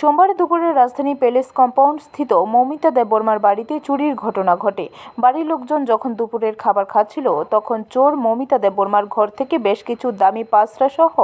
সোমবার দুপুরে রাজধানী প্যালেস কম্পাউন্ড স্থিত মৌমিতা দেববর্মার বাড়িতে চুরির ঘটনা ঘটে। বাড়ির লোকজন যখন দুপুরের খাবার খাচ্ছিল, তখন চোর মৌমিতা দেববর্মার ঘর থেকে বেশ কিছু দামি পাসরা সহ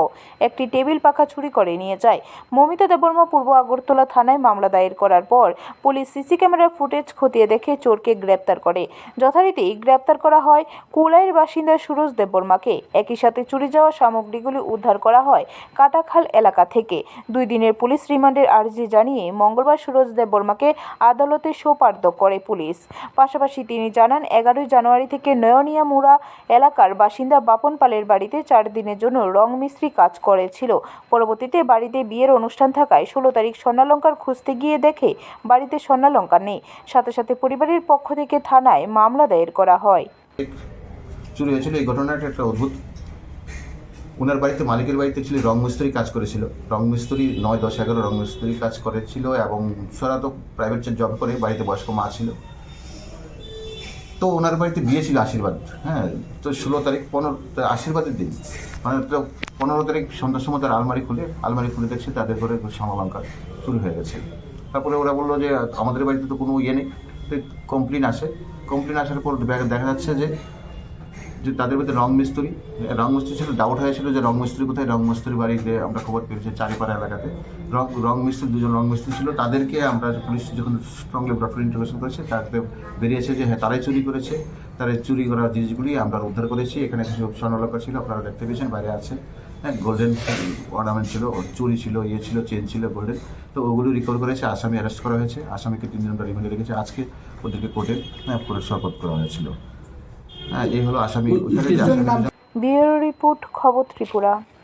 একটি টেবিল পাখা চুরি করে নিয়ে যায়। মৌমিতা দেববর্মা পূর্ব আগরতলা থানায় মামলা দায়ের করার পর পুলিশ সিসি ক্যামেরার ফুটেজ খতিয়ে দেখে চোরকে গ্রেপ্তার করে। যথারীতি গ্রেপ্তার করা হয় কুলাইয়ের বাসিন্দা সুরজ দেববর্মাকে। একই সাথে চুরি যাওয়া সামগ্রীগুলি উদ্ধার করা হয় কাটাখাল এলাকা থেকে। দুই দিনের পুলিশ রিমান্ডের আর্জি জানিয়ে মঙ্গলবার সুরজ দেববর্মাকে আদালতে সোপার্দ করে পুলিশ। পাশাপাশি তিনি জানান, এগারোই জানুয়ারি থেকে নয়নিয়া মুড়া এলাকার বাসিন্দা বাপন পালের বাড়িতে চার দিনের জন্য রং মিস্ত্রি কাজ করেছিল। পরবর্তীতে বাড়িতে বিয়ের অনুষ্ঠান থাকায় ষোলো তারিখ স্বর্ণালঙ্কার খুঁজতে গিয়ে দেখে বাড়িতে স্বর্ণালঙ্কার নেই। সাথে সাথে পরিবারের পক্ষ থেকে থানায় মামলা দায়ের করা হয়। চুরি হয়েছিল, এই ঘটনাটা একটা অদ্ভুত। ওনার বাড়িতে, মালিকের বাড়িতে ছিল, রং মিস্ত্রি কাজ করেছিল। রং মিস্ত্রি নয়, দশ, এগারো রং মিস্ত্রি কাজ করেছিল এবং সোরা তো প্রাইভেট জব করে, বাড়িতে বয়স্ক মা ছিল। তো ওনার বাড়িতে বিয়ে ছিল আশীর্বাদ হ্যাঁ তো ষোলো তারিখ পনেরো আশীর্বাদের দিন। মানে তো পনেরো তারিখ সন্ধ্যার সময় তার আলমারি খুলে আলমারি খুলে দেখছে তাদের ঘরে সমালঙ্কার চুরি হয়ে গেছে। তারপরে ওরা বলল যে, আমাদের বাড়িতে তো কোনো ইয়ে নেই, তো কমপ্লেন আসে। কমপ্লেন আসার পর দেখা দেখা যাচ্ছে যে যে তাদের মধ্যে রং মিস্ত্রি রং মিস্ত্রি ছিল ডাউট হয়েছিল যে রং মিস্ত্রি কোথায়, রং মিস্ত্রি বাড়িতে আমরা খবর পেয়েছি চারিপাড়া এলাকাতে। রং রং মিস্ত্রি, দুজন রং মিস্ত্রি ছিল, তাদেরকে আমরা পুলিশ যখন স্ট্রংলি ডক্টর ইন্টারভেশন করেছে তাতে বেরিয়েছে যে হ্যাঁ তারাই চুরি করেছে। তারা চুরি করা জিনিসগুলি আমরা উদ্ধার করেছি। এখানে কিছু স্বর্ণলঙ্কা ছিল, আপনারা দেখতে পেয়েছেন, বাইরে আছে। হ্যাঁ গোল্ডেন অর্নামেন্ট ছিল চুরি ছিল ইয়ে ছিল চেন ছিল গোল্ডেন তো ওগুলো রিকভার করেছে, আসামি অ্যারেস্ট করা হয়েছে। আসামিকে তিন দিন আমরা রিমান্ডে রেখেছে। আজকে ওদেরকে কোর্টে হ্যাঁ পুরো করা হয়েছিল। হ্যাঁ এই হলো আসামি। ব্যুরো রিপোর্ট খবর ত্রিপুরা।